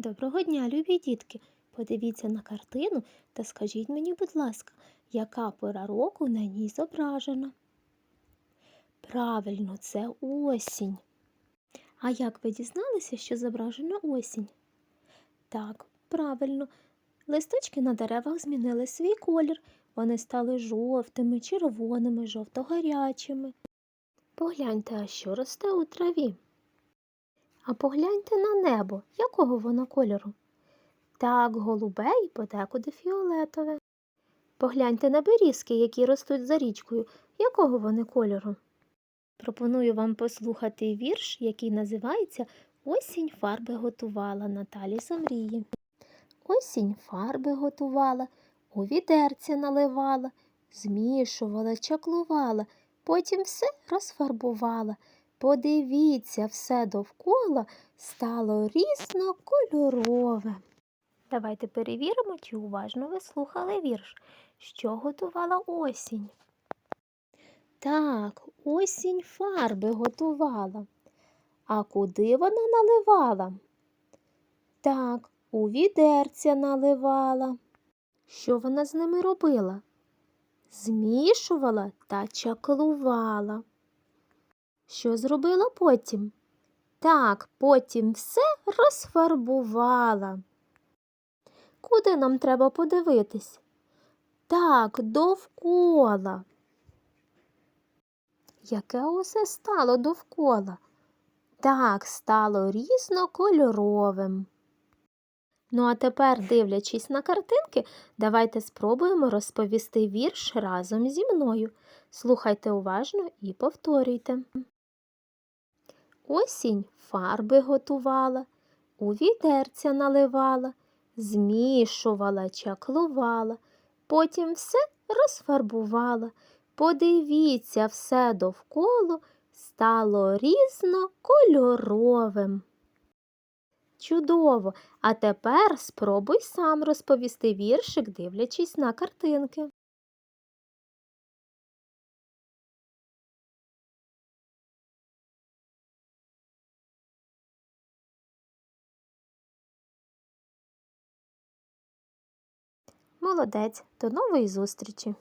Доброго дня, любі дітки! Подивіться на картину та скажіть мені, будь ласка, яка пора року на ній зображена? Правильно, це осінь. А як ви дізналися, що зображена осінь? Так, правильно. Листочки на деревах змінили свій колір. Вони стали жовтими, червоними, жовто-гарячими. Погляньте, а що росте у траві? А погляньте на небо, якого воно кольору? Так, голубе і подекуди фіолетове. Погляньте на берізки, які ростуть за річкою, якого вони кольору? Пропоную вам послухати вірш, який називається Осінь фарби готувала Наталі Замрії. Осінь фарби готувала, у відерці наливала, змішувала, чаклувала, потім все розфарбувала. Подивіться, все довкола стало різнокольорове. Давайте перевіримо, чи уважно ви слухали вірш, що готувала осінь. Так, осінь фарби готувала. А куди вона наливала? Так, у відерця наливала. Що вона з ними робила? Змішувала та чаклувала. Що зробила потім? Так, потім все розфарбувала. Куди нам треба подивитись? Так, довкола. Яке усе стало довкола? Так, стало різнокольоровим. Ну, а тепер, дивлячись на картинки, давайте спробуємо розповісти вірш разом зі мною. Слухайте уважно і повторюйте. Осінь фарби готувала, у відерця наливала, змішувала, чаклувала, потім все розфарбувала. Подивіться, все довкола стало різнокольоровим. Чудово! А тепер спробуй сам розповісти віршик, дивлячись на картинки. Молодець, до нової зустрічі!